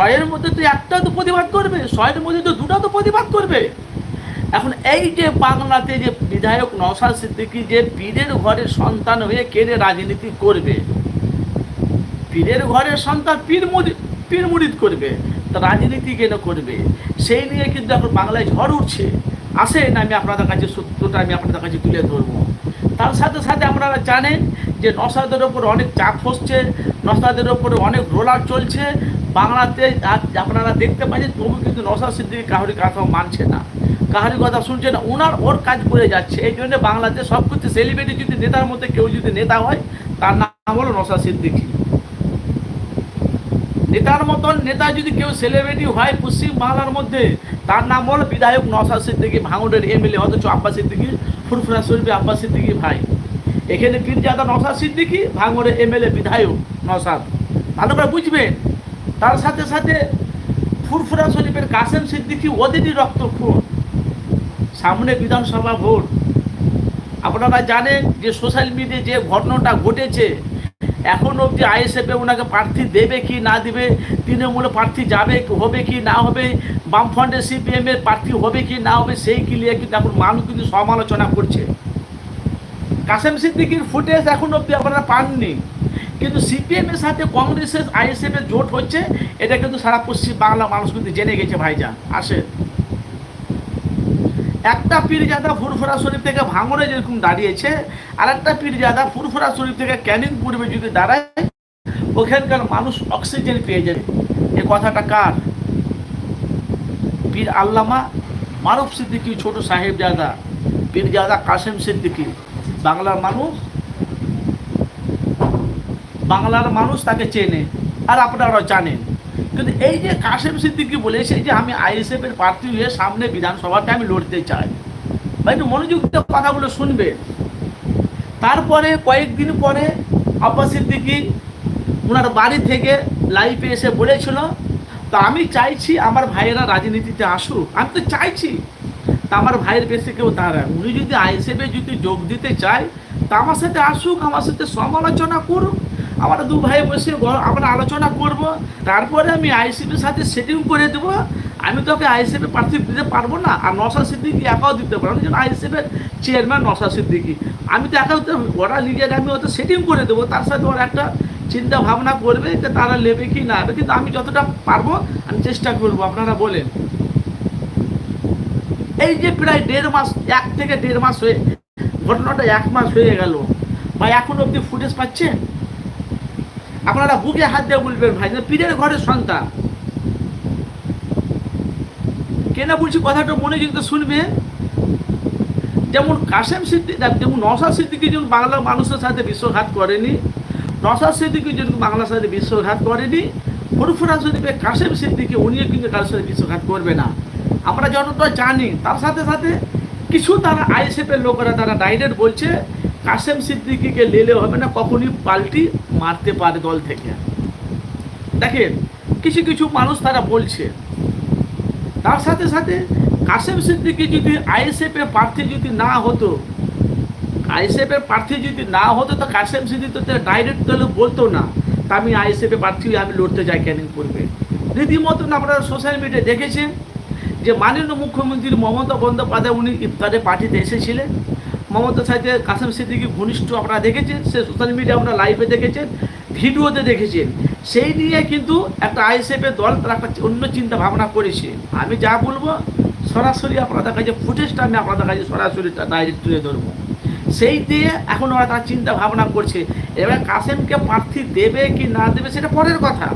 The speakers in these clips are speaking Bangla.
শয়ের মধ্যে তো একটা তো প্রতিবাদ করবে শয়ের মধ্যে তো দুটো তো প্রতিবাদ করবে। এখন এই যে বাংলাতে যে বিধায়ক নওশাদ সিদ্দিকী যে পীরের ঘরের সন্তান হয়ে কেড়ে রাজনীতি করবে, পীরের ঘরের সন্তান পীর পীর মুড়িদ করবে, তা রাজনীতি কেন করবে? সেই নিয়ে কিন্তু এখন বাংলায় ঝড় উঠছে। আসেন আমি আপনাদের কাছে সত্যটা আমি আপনাদের কাছে তুলে ধরবো। তার সাথে সাথে আপনারা জানেন যে নসাদের ওপর অনেক চাপ হচ্ছে নসাদের ওপরে অনেক রোলার চলছে। বাংলাতে আপনারা দেখতে পাচ্ছেন, তবু কিন্তু নসাদ সিদ্দিকি কাহারি কথা মানছে না। কাহারি কথা শুনছে না ওনার ওর কাজ করে যাচ্ছে। এই জন্য বাংলাতে সব কিছু সেলিব্রিটি যদি নেতার মধ্যে কেউ যদি নেতা হয়, তার নাম হলো নসাদ সিদ্দিকি। নেতার মতন নেতা যদি কেউ সেলিব্রিটি হয় পশ্চিম বাংলার মধ্যে, তার নাম হলো বিধায়ক নসাদ সিদ্দিকি, ভাঙড়ের এমএলএ, অথচ আব্বাস সিদ্দিকি, ফুরফুরা শরীফে আব্বাস সিদ্দিকি ভাই। এখানে পীরজাদা নসাদ সিদ্দিকি, ভাঙড়ের এমএলএ বিধায়ক নসাদ ভালো করে বুঝবেন তার সাথে সাথে ফুরফুরা শরীফের কাসেম সিদ্দিকি ওদেরই খুন। সামনে বিধানসভা ভোট। আপনারা জানেন যে সোশ্যাল মিডিয়ায় যে ঘটনাটা ঘটেছে, এখন অবধি আইএসএফে ওনাকে প্রার্থী দেবে কি না দেবে, তৃণমূলে প্রার্থী যাবে, হবে কি না হবে বামফ্রন্টে সিপিএম এর প্রার্থী হবে কি না হবে, সেই কি নিয়ে কিন্তু এখন মানুষ কিন্তু সমালোচনা করছে। কাসেম সিদ্দিকির ফুটেজ এখন অব্দি আপনারা পাননি। কিন্তু সিপিএম এর সাথে কংগ্রেসের আইএসএফ এর জোট হচ্ছে, এটা কিন্তু সারা পশ্চিম বাংলা মানুষ কিন্তু জেনে গেছে ভাইজান। আসে। একটা পীরজাদা ফুরফুরা শরীফ থেকে ভাঙড়ে যেরকম দাঁড়িয়েছে আর একটা পীরজাদা ফুরফুরা শরীফ থেকে ক্যানিং পূর্বে যদি দাঁড়ায়, ওখানকার মানুষ অক্সিজেন পেয়ে যাবে। এ কথাটা কার? পীর আল্লামা মারুফ সিদ্দিকী ছোট সাহেবজাদা। পীরজাদা কাসেম সিদ্দিকী, বাংলার মানুষ বাংলার মানুষ তাকে চেনে আর আপনারা জানেন। কিন্তু এই যে কাসেম সিদ্দিকি বলেছে যে আমি আইএসএফ এর প্রার্থী হয়ে সামনে বিধানসভাতে আমি লড়তে চাই, ভাই একটু মনোযোগ কথাগুলো শুনবে। তারপরে কয়েকদিন পরে আব্বাস সিদ্দিকি ওনার বাড়ি থেকে লাইফে এসে বলেছিল, তো আমি চাইছি আমার ভাইয়েরা রাজনীতিতে আসুক। আমি তো চাইছি। তা আমার ভাইয়ের পেশে কেউ দাঁড়ায় উনি যদি আইএসএফে যদি যোগ দিতে চায়, তা আমার সাথে আসুক, আমার সাথে সমালোচনা করুক। আমরা দু ভাই বসে আমরা আলোচনা করব, তারপরে আমি আইসিপির সাথে সেটিং করে দেবো। আমি তোকে আইসিপি প্রার্থী দিতে পারব না, আর নশা সিদ্দিকি একাও দিতে পারব না। আইসিপের চেয়ারম্যান নশা সিদ্দিকি। আমি তো একা ওরা নিজের আমি হয়তো সেটিং করে দেবো। তার সাথে ওরা একটা চিন্তা ভাবনা করবে যে তারা নেবে কি না কিন্তু আমি যতটা পারব, আমি চেষ্টা করব। আপনারা বলেন। এই যে প্রায় দেড় মাস, এক থেকে দেড় মাস হয়ে, ঘটনাটা এক মাস হয়ে গেল। ভাই, এখন অবধি ফুটেজ পাচ্ছেন? আপনারা বুকে হাত দিয়ে বলবেন ভাই পীরের ঘরের সন্তান। কেনা বলছি কথাটা মনে কিন্তু শুনবে? যেমন কাসেম সিদ্দিক যেমন নসাদ সিদ্দিকি যেমন বাংলার মানুষের সাথে বিশ্বঘাত করেনি নসাদ সিদ্দিকি যেমন বাংলার সাথে বিশ্বঘাত করেনি, ফুরফুরা শরীফে কাসেম সিদ্দিকি, উনিও কিন্তু কারোর সাথে বিশ্বঘাত করবে না। আমরা যতটা জানি। তার সাথে সাথে কিছু তারা আইএসএফের লোকেরা তারা ডাইরেক্ট বলছে, কাসেম সিদ্দিকিকে লেলে হবে না, কখনই পাল্টি মারতে পারে দল থেকে। দেখেন, কিছু কিছু মানুষ তারা বলছে। তার সাথে সাথে কাসেম সিদ্দিকি যদি আইএসএফ এর প্রার্থী যদি না হতো আইএসএফ এর প্রার্থী যদি না হতো, তো কাসেম সিদ্দিকি তো ডাইরেক্ট দলে বলতো না, তা আমি আইএসএফ এর প্রার্থী, আমি লড়তে যাই, ক্যানিং করবে। রীতিমতন আপনারা সোশ্যাল মিডিয়ায় দেখেছেন। যে মাননীয় মুখ্যমন্ত্রী মমতা বন্দ্যোপাধ্যায় উনি ইফতারে পার্টিতে এসেছিলেন। মমতার সাথে কাসেম সিদ্দিকি ঘনিষ্ঠ আপনারা দেখেছেন, সে সোশ্যাল মিডিয়া আপনারা লাইভে দেখেছেন ভিডিওতে দেখেছেন। সেই নিয়ে কিন্তু একটা আইএসএফের দল তারা একটা অন্য চিন্তা ভাবনা করেছে। আমি যা বলব সরাসরি আপনাদের কাছে ফুটেজটা আমি আপনাদের কাছে সরাসরি ডাইরেক্ট তুলে ধরবো। সেই দিয়ে এখন ওরা তার চিন্তা ভাবনা করছে, এবার কাসেমকে প্রার্থী দেবে কি না দেবে সেটা পরের কথা।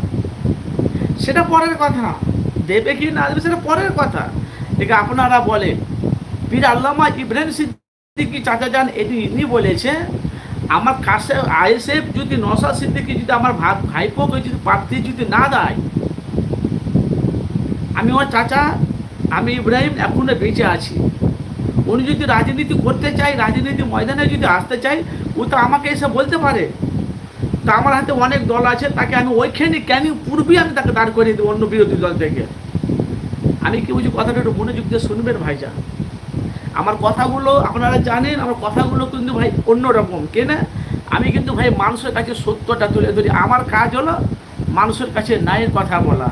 সেটা পরের কথা দেবে কি না দেবে সেটা পরের কথা। ঠিক আপনারা বলেন পীর আল্লামা ইব্রাহিম সিদ্দিকি চাচা যান, এটি ইনি বলেছে, আমার কাছে আইএসএফ যদি নসা সিদ্দিকি যদি আমার ভাই ভাইপোকে যদি প্রার্থী যদি না দেয়, আমি আমার চাচা, আমি ইব্রাহিম এখনও বেঁচে আছি। উনি যদি রাজনীতি করতে চাই রাজনীতি ময়দানে যদি আসতে চাই ও তো আমাকে এসে বলতে পারে। তা আমার হাতে অনেক দল আছে, তাকে আমি ওইখানে কেন, পূর্বেই আমি তাকে দাঁড় করিয়ে দেবো অন্য বিরোধী দল থেকে। আমি কি বুঝি কথাটা একটু মনোযোগ দিয়ে শুনবেন ভাইজা আমার কথাগুলো আপনারা জানেন, আমার কথাগুলো কিন্তু ভাই অন্যরকম কেনা আমি কিন্তু ভাই মানুষের কাছে সত্যটা তুলে ধরি। আমার কাজ হলো মানুষের কাছে ন্যায়ের কথা বলা।